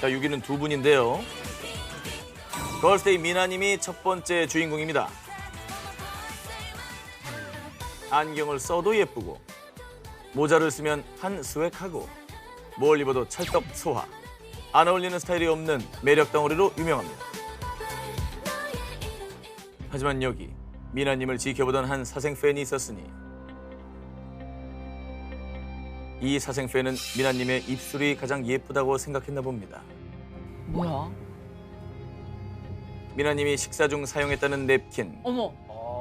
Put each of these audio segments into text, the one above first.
자, 6위는 두 분인데요. 걸스데이 미나님이 첫 번째 주인공입니다. 안경을 써도 예쁘고 모자를 쓰면 한 스웩하고 뭘 입어도 찰떡 소화. 안 어울리는 스타일이 없는 매력 덩어리로 유명합니다. 하지만 여기 미나님을 지켜보던 한 사생 팬이 있었으니 이 사생 팬은 미나님의 입술이 가장 예쁘다고 생각했나 봅니다. 뭐야? 미나님이 식사 중 사용했다는 냅킨, 어머,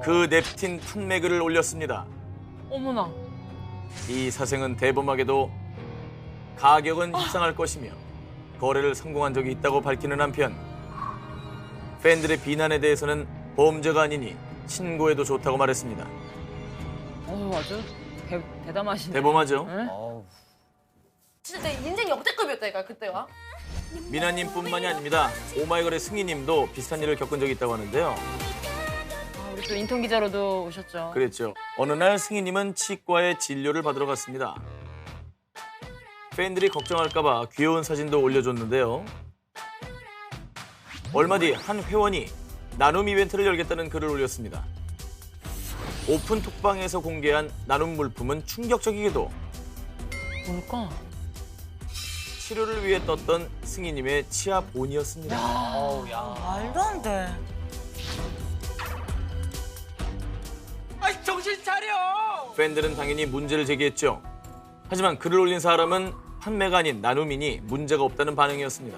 그 냅킨 판매 글을 올렸습니다. 어머나. 이 사생은 대범하게도 가격은 협상할 것이며 거래를 성공한 적이 있다고 밝히는 한편 팬들의 비난에 대해서는 범죄가 아니니 신고해도 좋다고 말했습니다. 어우, 아주 대, 대담하시네. 대범하죠? 네? 진짜 내 인생 역대급이었다니까 그때가. 미나님뿐만이 아닙니다. 오마이걸의 승희님도 비슷한 일을 겪은 적이 있다고 하는데요. 아, 우리 또 인턴 기자로도 오셨죠. 그랬죠. 어느 날 승희님은 치과에 진료를 받으러 갔습니다. 팬들이 걱정할까 봐 귀여운 사진도 올려줬는데요. 얼마 뒤 한 회원이 나눔 이벤트를 열겠다는 글을 올렸습니다. 오픈 톡방에서 공개한 나눔 물품은 충격적이게도 뭘까? 치료를 위해 떴던 승희님의 치아 본이었습니다. 말도 안 돼. 아이 정신 차려! 팬들은 당연히 문제를 제기했죠. 하지만 글을 올린 사람은 판매가 아닌 나눔이니 문제가 없다는 반응이었습니다.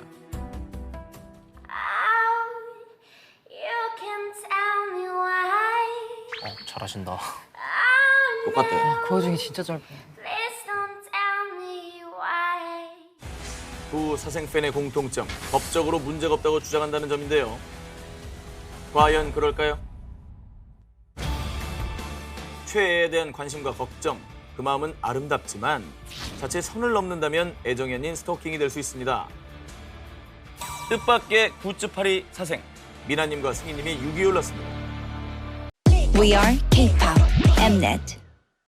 잘하신다. 똑같아요. 그 와중에 진짜 짧아. 두 사생 팬의 공통점, 법적으로 문제가 없다고 주장한다는 점인데요. 과연 그럴까요? 최애에 대한 관심과 걱정, 그 마음은 아름답지만 자칫 선을 넘는다면 애정이 아닌 스토킹이 될 수 있습니다. 뜻밖의 굿즈파리 사생, 미나님과 승희님이 6위 올랐습니다. We are K-pop Mnet.